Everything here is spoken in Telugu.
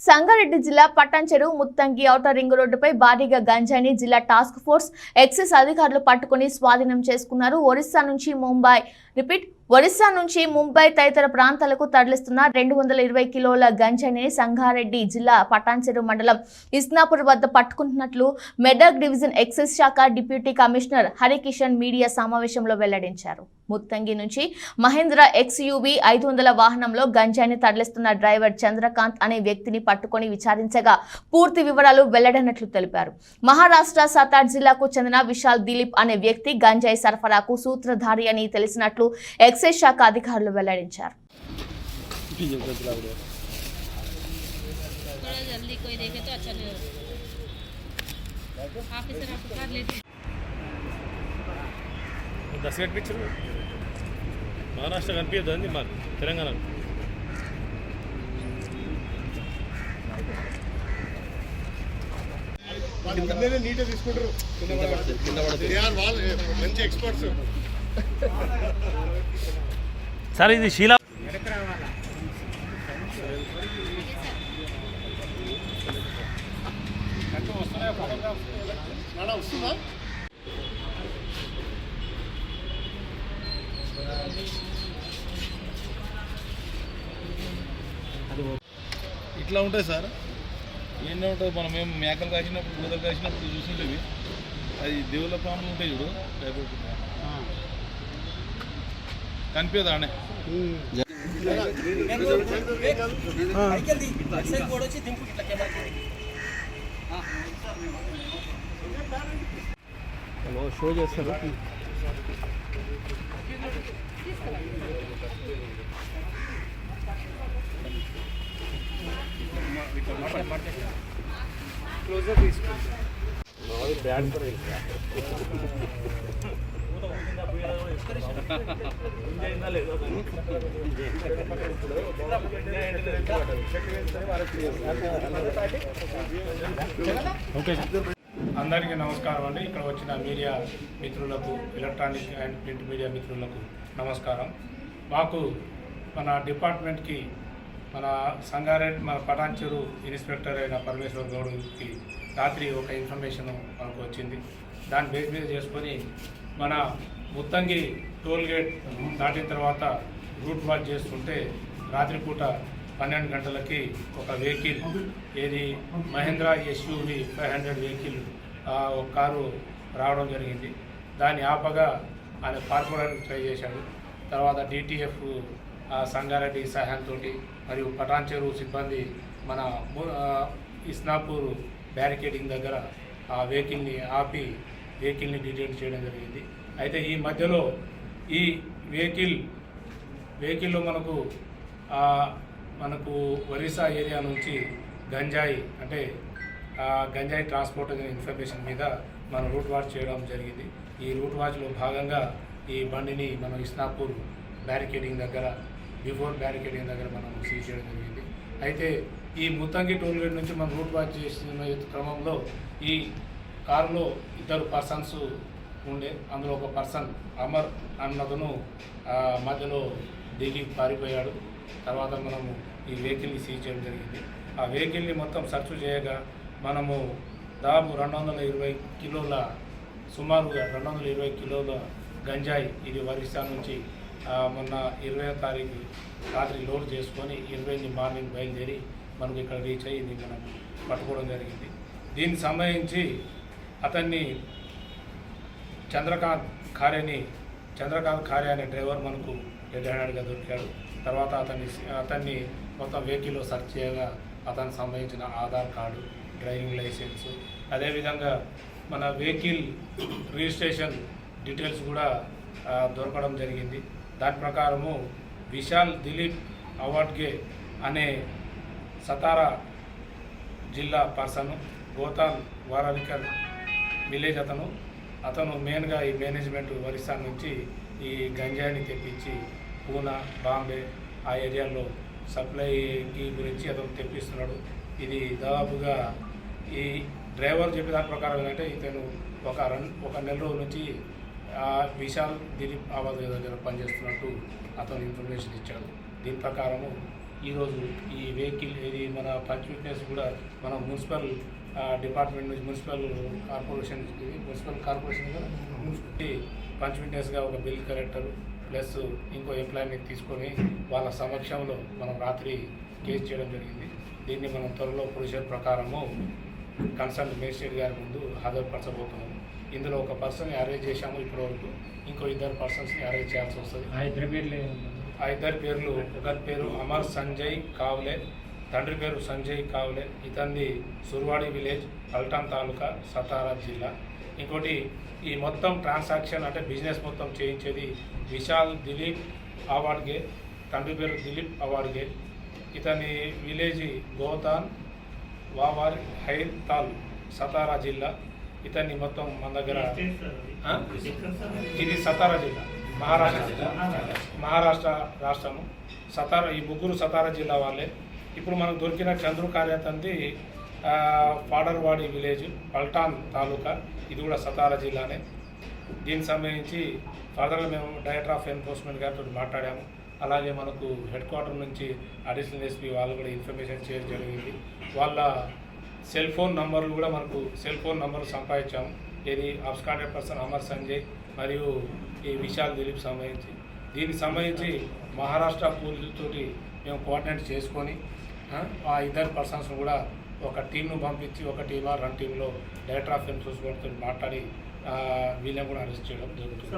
సంగారెడ్డి జిల్లా పట్టంచెరు ముత్తంగి ఔటర్ రింగ్ రోడ్డుపై భారీగా గంజాయిని జిల్లా టాస్క్ ఫోర్స్ ఎక్సైజ్ అధికారులు పట్టుకుని స్వాధీనం చేసుకున్నారు. ఒరిస్సా నుంచి ముంబై రిపీట్ ఒరిస్సా నుంచి ముంబై తదితర ప్రాంతాలకు తరలిస్తున్న రెండు వందల ఇరవై కిలోల గంజాయిని సంగారెడ్డి జిల్లా పటాన్చెరు మండలం ఇస్నాపూర్ వద్ద పట్టుకుంటున్నట్లు మెదక్ డివిజన్ ఎక్సైజ్ శాఖ డిప్యూటీ కమిషనర్ హరికిషన్ మీడియా సమావేశంలో వెల్లడించారు. ముత్తంగి నుంచి మహేంద్ర ఎక్స్యూవి ఐదు వందల వాహనంలో గంజాయిని తరలిస్తున్న డ్రైవర్ చంద్రకాంత్ అనే వ్యక్తిని పట్టుకొని విచారించగా పూర్తి వివరాలు వెల్లడనట్లు తెలిపారు. మహారాష్ట్ర సతార్ జిల్లాకు చెందిన విశాల్ దిలీప్ అనే వ్యక్తి గంజాయి సరఫరాకు సూత్రధారి అని తెలిసినట్లు చేస్తున్నట్లు ఎక్సైజ్ శాఖ అధికారులు వెల్లడించారు. దస్ కనిపించరు మహారాష్ట్ర కనిపించదు అండి మాకు తెలంగాణ నీటే తీసుకుంటారు మంచి ఎక్స్పర్ట్స్ సార్ ఇది శీలా ఇట్లా ఉంటాయి సార్. ఏంటో ఉంటుంది మనం ఏం మేకలు కాసినప్పుడు గూదలు కాసినప్పుడు చూస్తుంటేవి అది దేవుళ్ళ పాములు ఉంటాయి చూడు. భయపడుతుంది కనిపించదు ఆనే అందరికీ నమస్కారం అండి. ఇక్కడ వచ్చిన మీడియా మిత్రులకు ఎలక్ట్రానిక్ అండ్ ప్రింట్ మీడియా మిత్రులకు నమస్కారం. మాకు మన డిపార్ట్మెంట్కి మన సంగారెడ్డి మన పటాన్చెరు ఇన్స్పెక్టర్ అయిన పరమేశ్వర్ గౌడ్కి రాత్రి ఒక ఇన్ఫర్మేషన్ మనకు వచ్చింది. దాన్ని బేస్ మీద చేసుకొని మన ముత్తంగి టోల్ గేట్ దాటిన తర్వాత రూట్ వాచ్ చేస్తుంటే రాత్రిపూట పన్నెండు గంటలకి ఒక వెహికల్ ఏది Mahindra SUV five hundred vehicle ఒక కారు రావడం జరిగింది. దాన్ని ఆపగా ఆయన పారిపోవడానికి ట్రై చేశాడు. తర్వాత డిటిఎఫ్ సంగారెడ్డి సహాయంతో మరియు పటాన్చెరు సిబ్బంది మన ఇస్నాపూర్ బ్యారికేడింగ్ దగ్గర ఆ వెహికల్ని ఆపి వెహికల్ని డిటైన్ చేయడం జరిగింది. అయితే ఈ మధ్యలో ఈ వెహికల్ వెహికల్లో మనకు మనకు ఒరిస్సా ఏరియా నుంచి గంజాయి అంటే ఆ, గంజాయి ట్రాన్స్పోర్ట్ అనే ఇన్ఫర్మేషన్ మీద మనం రూట్ వాచ్ చేయడం జరిగింది. ఈ రూట్ వాచ్లో భాగంగా ఈ బండిని మనం ఇస్నాపూర్ బ్యారికేడింగ్ దగ్గర బిఫోర్ బ్యారికేడింగ్ దగ్గర మనం సీజ్ చేయడం జరిగింది. అయితే ఈ ముత్తంగి టోల్ గేట్ నుంచి మనం రూట్ వాచ్ చేసిన క్రమంలో ఈ కారులో ఇద్దరు పర్సన్స్ ఉండే. అందులో ఒక పర్సన్ అమర్ అన్నతను ఆ, మధ్యలో దిగి పారిపోయాడు. తర్వాత మనము ఈ వెహికల్ని సీజ్ చేయడం జరిగింది. ఆ వెహికల్ని మొత్తం సెర్చ్ చేయగా మనము దాదాపు రెండు వందల ఇరవై కిలోల సుమారుగా రెండు వందల ఇరవై కిలోల గంజాయి ఇది ఒరిస్సా నుంచి మొన్న ఇరవై తారీఖు రాత్రి లోడ్ చేసుకొని ఇరవై మార్నింగ్ బయలుదేరి మనకు ఇక్కడ రీచ్ అయ్యింది. మనం పట్టుకోవడం జరిగింది. దీనికి సంబంధించి అతన్ని చంద్రకాంత్ ఖారేని చంద్రకాంత్ ఖారే అనే డ్రైవర్ మనకు రెడ్ హ్యాండెడ్గా దొరికాడు తర్వాత అతన్ని అతన్ని మొత్తం వెహికల్లో సెర్చ్ చేయగా అతనికి సంబంధించిన ఆధార్ కార్డు డ్రైవింగ్ లైసెన్స్ అదేవిధంగా మన వెహికల్ రిజిస్ట్రేషన్ డీటెయిల్స్ కూడా దొరకడం జరిగింది దాని ప్రకారము విశాల్ దిలీప్ అవార్డ్గే అనే సతారా జిల్లా పర్సన్ గోతాల్ వారాలికర్ విలేజ్ అతను. అతను మెయిన్గా ఈ మేనేజ్మెంట్ ఒరిస్సా నుంచి ఈ గంజాయిని తెప్పించి పూనా బాంబే ఆ ఏరియాలో సప్లైకి గురించి అతను తెప్పిస్తున్నాడు. ఇది దాదాపుగా ఈ డ్రైవర్ చెప్పిన దాని ప్రకారం ఏంటంటే ఇతను ఒక రన్ ఒక నెల రోజుల నుంచి ఆ విశాల్ దిలీప్ ఆవాజ్ దగ్గర పనిచేస్తున్నట్టు అతను ఇన్ఫర్మేషన్ ఇచ్చాడు. దీని ప్రకారము ఈరోజు ఈ వెహికల్ ఇది మన పంచ్ ఫిట్నెస్ కూడా మన మున్సిపల్ డిపార్ట్మెంట్ నుంచి municipal corporation municipal corporation municipality punch ఒక బిల్ కలెక్టర్ ప్లస్ ఇంకో ఎంప్లాయీని తీసుకొని వాళ్ళ సమక్షంలో మనం రాత్రి కేసు చేయడం జరిగింది. దీన్ని మనం త్వరలో ప్రొసీజర్ ప్రకారము కన్సల్ట్ మేజిస్ట్రేట్ గారి ముందు హాజరుపరచబోతున్నాము ఇందులో ఒక పర్సన్ని అరేంజ్ చేశాము ఇప్పటివరకు. ఇంకో ఇద్దరు పర్సన్స్ని అరేంజ్ చేయాల్సి వస్తుంది. ఆ ఇద్దరి పేర్లు ఒకరి పేరు అమర్ సంజయ్ కావ్లే తండ్రి పేరు సంజయ్ కావ్లే. ఇతన్ని సుర్వాడి విలేజ్ పల్టాన్ తాలూకా సతారా జిల్లా. ఇంకోటి ఈ మొత్తం ట్రాన్సాక్షన్ అంటే బిజినెస్ మొత్తం చేయించేది విశాల్ దిలీప్ అవార్డ్గే తండ్రి పేరు దిలీప్ అవార్డ్గే ఇతని విలేజ్ గోతాన్ వావారి హైర్ తాల్ సతారా జిల్లా. ఇతన్ని మొత్తం మన దగ్గర? ఇది సతారా జిల్లా. మహారాష్ట్ర. మహారాష్ట్ర రాష్ట్రము. సతారా ఈ ముగ్గురు సతారా జిల్లా వాళ్ళే. ఇప్పుడు మనకు దొరికిన చంద్రు కార్యతంది పాడర్వాడి విలేజ్ పల్టాన్ తాలూకా. ఇది కూడా సతారా జిల్లానే. దీనికి సంబంధించి ఫర్దర్గా మేము డైరెక్టర్ ఆఫ్ ఎన్ఫోర్స్మెంట్ గారితో మాట్లాడాము. అలాగే మనకు హెడ్ క్వార్టర్ నుంచి అడిషనల్ ఎస్పీ వాళ్ళు కూడా ఇన్ఫర్మేషన్ చేయడం జరిగింది. వాళ్ళ సెల్ ఫోన్ నంబర్లు కూడా మనకు సెల్ ఫోన్ నంబర్లు సంపాదించాము. ఇది అబ్స్కాండెడ్ పర్సన్ అమర్ సంజయ్ మరియు ఈ విశాల్ దిలీప్ సంబంధించి. దీనికి సంబంధించి మహారాష్ట్ర పోలీసులతోటి మేము కోఆర్డినేట్ చేసుకొని ఆ, ఇద్దరు పర్సన్స్ కూడా ఒక టీంను పంపించి ఒక టీమా రెండు టీంలో డైరెక్టర్ ఆఫ్ ఎన్ఫోర్స్మెంట్ మాట్లాడి వీళ్ళని కూడా అరెస్ట్ చేయడం జరుగుతుంది.